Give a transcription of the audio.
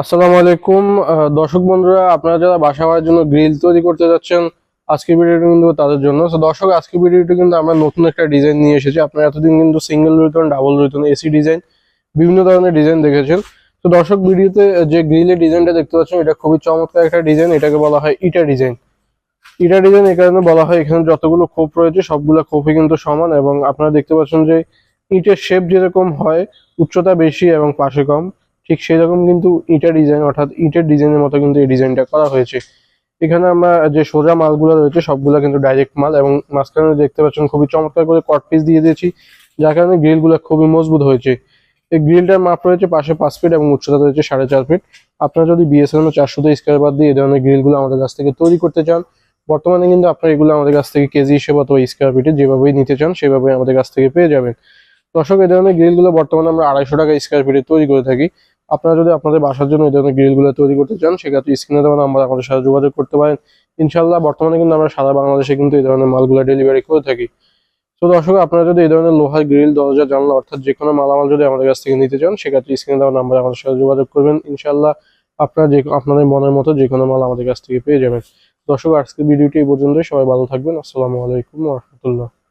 আসসালামু আলাইকুম। দর্শক বন্ধুরা, আপনারা যারা বাসা বাড়ির জন্য গ্রিল তৈরি করতে যাচ্ছেন, আজকের ভিডিওটি কিন্তু তাদের জন্য। তো দর্শক, আজকের ভিডিওটি কিন্তু আমরা নতুন একটা ডিজাইন নিয়ে এসেছি। আপনারা এতদিন কিন্তু সিঙ্গেল রুটন ডাবল রুটন এসি ডিজাইন, বিভিন্ন ধরনের ডিজাইন দেখেছেন। তো দর্শক, ভিডিওতে যে গ্রিলের ডিজাইনটা দেখতে পাচ্ছেন, এটা খুবই চমৎকার একটা ডিজাইন। এটাকে বলা হয় ইটা ডিজাইন। ইটা ডিজাইন এই কারণে বলা হয়, এখানে যতগুলো খোপ রয়েছে, সবগুলো খোপই কিন্তু সমান এবং আপনারা দেখতে পাচ্ছেন যে ইটের শেপ যেরকম হয়, উচ্চতা বেশি এবং পাশে কম। ঠিক সেই রকম কিন্তু ইটের ডিজাইন অর্থাৎ ইটের ডিজাইনের মতো কিন্তু এই ডিজাইনটা করা হয়েছে। এখানে আমরা যে সোজা মালগুলো রয়েছে, সবগুলো কিন্তু ডাইরেক্ট মাল এবং মাঝখানে দেখতে পাচ্ছেন খুবই চমৎকার করে কট পিস দিয়ে দিয়েছি, যার কারণে গ্রিলগুলো খুবই মজবুত হয়েছে। এই গ্রিলটার মাপ রয়েছে পাশে পাঁচ ফিট এবং উচ্চতা রয়েছে সাড়ে চার ফিট আপনারা যদি বিএসএন চারশো স্কোয়ার বাদ দিয়ে এই ধরনের গ্রিলগুলো আমাদের কাছ থেকে তৈরি করতে চান, বর্তমানে কিন্তু আপনারা এগুলো আমাদের কাছ থেকে কেজি হিসেবে অথবা স্কোয়ার ফিটে যেভাবেই নিতে চান, সেভাবেই আমাদের কাছ থেকে পেয়ে যাবেন। দর্শক, এই ধরনের গ্রিলগুলো বর্তমানে আমরা আড়াইশো টাকা স্কোয়ার ফিটে তৈরি করে থাকি। আপনারা যদি আপনাদের বাসার জন্য এই ধরনের গ্রিলগুলো তৈরি করতে চান, সেক্ষেত্রে স্ক্রিনে দেওয়া নাম্বার আমাদের সাথে যোগাযোগ করতে পারেন। ইনশাল্লাহ বর্তমানে কিন্তু আমরা সারা বাংলাদেশে কিন্তু এই ধরনের মালগুলো ডেলিভারি করে থাকি। তো দর্শক, আপনারা যদি এই ধরনের লোহার গ্রিল, দরজা, জানলা অর্থাৎ যে কোনো মালামাল যদি আমাদের কাছ থেকে নিতে চান, সেক্ষেত্রে স্ক্রিনে দেওয়া নাম্বার আমাদের সাথে যোগাযোগ করবেন। ইনশাল্লাহ আপনারা যে, আপনাদের মনের মতো যে কোনো মাল আমাদের কাছ থেকে পেয়ে যাবেন। দর্শক, আজকের ভিডিওটি এই পর্যন্তই। সবাই ভালো থাকবেন। আসসালামু আলাইকুম রহমতুল্লাহ।